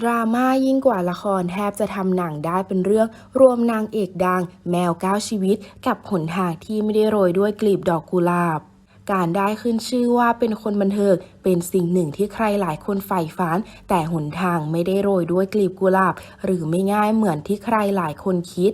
ดราม่ายิ่งกว่าละครแทบจะทำหนังได้เป็นเรื่องรวมนางเอกดัง แมวเก้าชีวิต กับหนทางที่ไม่ได้โรยด้วยกลีบดอกกุหลาบ การได้ขึ้นชื่อว่าเป็นคนบันเทิงเป็นสิ่งหนึ่งที่ใครหลายคนใฝ่ฝัน แต่หนทางไม่ได้โรยด้วยกลีบกุหลาบ หรือไม่ง่ายเหมือนที่ใครหลายคนคิด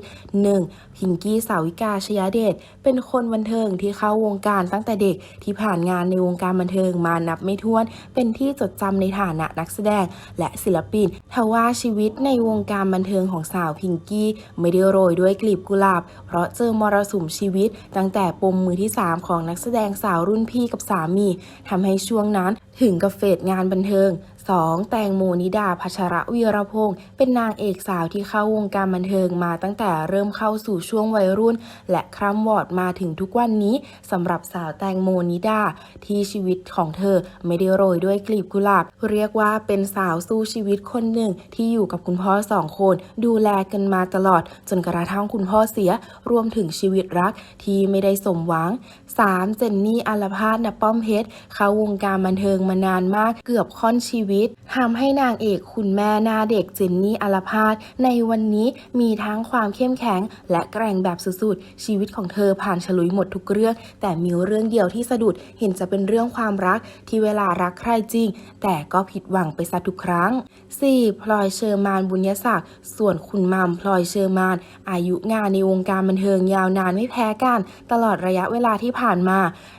1. พิงกี้สาวิกาชยเดชเป็นคนบันเทิงที่เข้าวงการตั้งแต่เด็กที่ผ่านงานในวงการบันเทิงมานับไม่ถ้วน เป็นที่จดจำในฐานะนักแสดง และศิลปินทว่าชีวิตในวงการบันเทิงของสาวพิงกี้ไม่ได้โรยด้วยกลีบกุหลาบ เพราะเจอมรสุมชีวิต ตั้งแต่ปมมือที่ 3 ของนักแสดงสาวรุ่นพี่กับสามีทำให้ช่วงนั้นถึงกับเฟดงานบันเทิง 2. แตงโมนิดาพัชระวีรพงศ์เป็นนางเอกสาวที่เข้าวงการบันเทิงมาตั้งแต่เริ่มเข้าสู่ช่วงวัยรุ่น และคร่ำวอดมาถึงทุกวันนี้สำหรับสาวแตงโมนิดา ที่ชีวิตของเธอไม่ได้โรยด้วยกลีบกุหลาบ เรียกว่าเป็นสาวสู้ชีวิตคนหนึ่งที่อยู่กับคุณพ่อสองคน ดูแลกันมาตลอด จนกระทั่งคุณพ่อเสียรวมถึงชีวิตรักที่ไม่ได้สมหวัง 3. เจนนี่อัลพาสนป้อมเพชรเข้าวงการบันเทิงมานานมากเกือบค่อนชีวิตทำให้นางเอกคุณแม่หน้าเด็กเจนนี่อัลพาสในวันนี้มีทั้งความเข้มแข็ง และแกร่งแบบสุดๆ ชีวิตของเธอผ่านฉลุยหมดทุกเรื่อง แต่มีเรื่องเดียวที่สะดุดเห็นจะเป็นเรื่องความรักที่เวลารักใครจริง แต่ก็ผิดหวังไปซะทุกครั้ง 4. พลอยเชอร์มานบุญยศักดิ์ส่วนคุณมัมพลอยเชอร์มาน อายุงานในวงการบันเทิงยาวนานไม่แพ้กัน ตลอดระยะเวลาที่ผ่านมา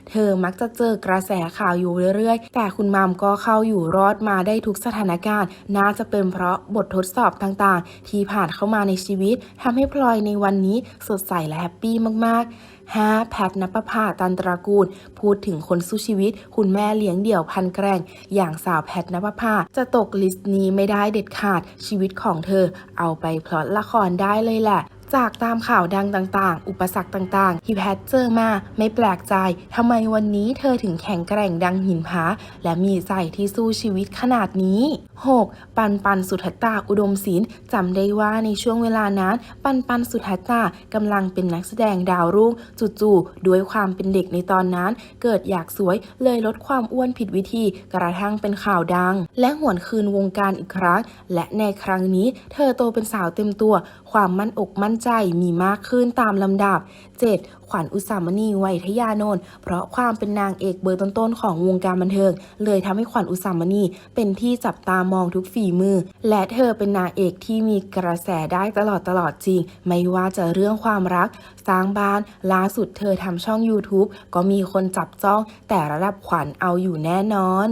เธอมักจะเจอกระแสข่าวอยู่เรื่อยๆ แต่คุณมัมก็เข้าอยู่รอดมาได้ทุกสถานการณ์ น่าจะเป็นเพราะบททดสอบต่างๆ ที่ผ่านเข้ามาในชีวิตทำให้พลอยในวันนี้สดใสและแฮปปี้มากๆ 5. แพทนปภาตันตระกูล พูดถึงคนสู้ชีวิต คุณแม่เลี้ยงเดี่ยวพันแกร่ง อย่างสาวแพทนปภาจะตกลิสต์นี้ไม่ได้เด็ดขาดชีวิตของเธอ เอาไปพลอตละครได้เลยแหละ จากตามข่าวดังต่างๆ อุปสรรคต่างๆ ที่แพทเจอมาไม่แปลกใจทำไมวันนี้เธอถึงแข็งแกร่งดังหินผา และมีใจที่สู้ชีวิตขนาดนี้ 6. ปันปันสุทัตตาอุดมศิลป์จำได้ว่าในช่วงเวลานั้น ปันปันสุทัตตากำลังเป็นนักแสดงดาวรุ่งจู่ๆด้วยความเป็นเด็กในตอนนั้น เกิดอยากสวยเลยลดความอ้วนผิดวิธีกระทั่งเป็นข่าวดัง และหวนคืนวงการอีกครั้ง และในครั้งนี้เธอโตเป็นสาวเต็มตัว ความมั่นอกมั่นใจมีมากขึ้นตามลำดับ 7. ขวัญอุสามณีไวยทยานนท์เพราะความเป็นนางเอกเบอร์ต้นๆของวงการบันเทิง เลยทำให้ขวัญอุสามณีเป็นที่จับตามองทุกฝีมือ และเธอเป็นนางเอกที่มีกระแสได้ตลอดตลอดจริง ไม่ว่าจะเรื่องความรัก สร้างบ้านล่าสุดเธอทำช่อง YouTube ก็มีคนจับจ้องแต่ระดับขวัญเอาอยู่แน่นอน